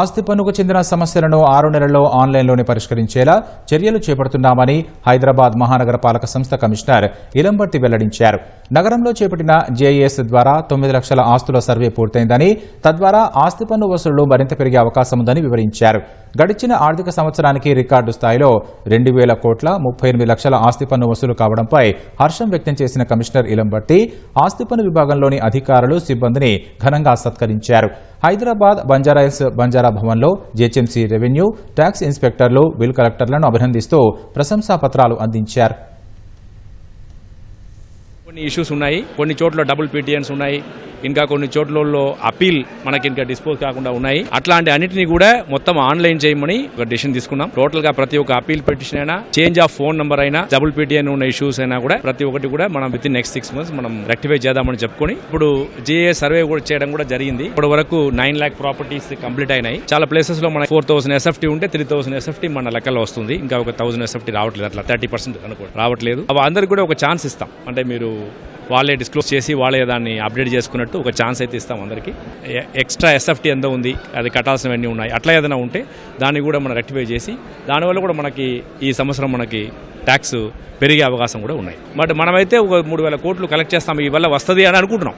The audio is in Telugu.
ఆస్తి పన్నుకు చెందిన సమస్యలను ఆరు నెలల్లో ఆన్లైన్లోనే పరిష్కరించేలా చర్యలు చేపడుతున్నామని హైదరాబాద్ మహానగర పాలక సంస్థ కమిషనర్ ఇలంబర్తి వెల్లడించారు. నగరంలో చేపట్టిన జేఏఎస్ ద్వారా తొమ్మిది లక్షల ఆస్తుల సర్వే పూర్తయిందని తద్వారా ఆస్తి పన్ను వసూళ్ళు మరింత పెరిగే అవకాశం ఉందని వివరించారు. గడిచిన ఆర్థిక సంవత్సరానికి రికార్డు స్థాయిలో రెండు వేల కోట్ల ముప్పై ఎనిమిది లక్షల ఆస్తి పన్ను వసూలు కావడంపై హర్షం వ్యక్తం చేసిన కమిషనర్ ఇలంబర్తి ఆస్తి పన్ను విభాగంలోని అధికారులు సిబ్బందిని ఘనంగా సత్కరించారు. హైదరాబాద్ బంజారాయిల్స్ బంజారా భవన్లో జీహెచ్ఎంసీ రెవెన్యూ ట్యాక్స్ ఇన్స్పెక్టర్లు బిల్ కలెక్టర్లను అభినందిస్తూ ప్రశంసా పత్రాలు అందించారు. కొన్ని ఇష్యూస్ ఉన్నాయి. కొన్ని చోట్ల డబుల్ పీటీఎన్స్ ఉన్నాయి. ఇంకా కొన్ని చోట్లలో అపీల్ మనకి ఇంకా డిస్పోజ్ కాకుండా ఉన్నాయి. అట్లాంటి అన్నిటిని కూడా మొత్తం ఆన్లైన్ చేయమని ఒక డిసిషన్ తీసుకున్నాం. టోటల్గా ప్రతి ఒక్క అపీల్ పిటిషన్ అయినా చేంజ్ ఆఫ్ ఫోన్ నంబర్ అయినా డబుల్ పీటీఎన్ ఉన్న ఇష్యూస్ అయినా కూడా ప్రతి ఒక్కటి కూడా మనం with in next six months మనం రెక్టిఫై చేద్దామని చెప్పుకొని ఇప్పుడు జేఏ సర్వే కూడా చేయడం కూడా జరిగింది. ఇప్పటి వరకు నైన్ లాక్ ప్రాపర్టీస్ కంప్లీట్ అయినాయి. చాలా ప్లేసెస్లో మన ఫోర్ థౌసండ్ ఎస్ఎఫ్టీ ఉంటే త్రీ థౌసండ్ ఎస్ఎఫ్టీ మన లెక్కలో వస్తుంది. ఇంకా ఒక థౌసండ్ ఎస్ఎఫ్టీ రావట్లేదు. అట్లా థర్టీ పర్సెంట్ అనుకో రావట్లేదు. అవి అందరికి కూడా ఒక ఛాన్స్ ఇస్తాం. అంటే మీరు వాళ్ళే డిస్క్లోజ్ చేసి వాళ్ళే దాన్ని అప్డేట్ చేసుకున్నట్టు ఒక ఛాన్స్ అయితే ఇస్తాం అందరికి. ఎక్స్ట్రా ఎస్ఎఫ్టీ ఎంత ఉంది అది కట్టాల్సినవన్నీ ఉన్నాయి. అట్లా ఏదైనా ఉంటే దాన్ని కూడా మనం రెక్టిఫై చేసి దానివల్ల కూడా మనకి ఈ సంవత్సరం మనకి ట్యాక్స్ పెరిగే అవకాశం కూడా ఉన్నాయి. బట్ మనమైతే ఒక మూడు వేల కోట్లు కలెక్ట్ చేస్తాం ఈ వల్ల వస్తుంది అని అనుకుంటున్నాం.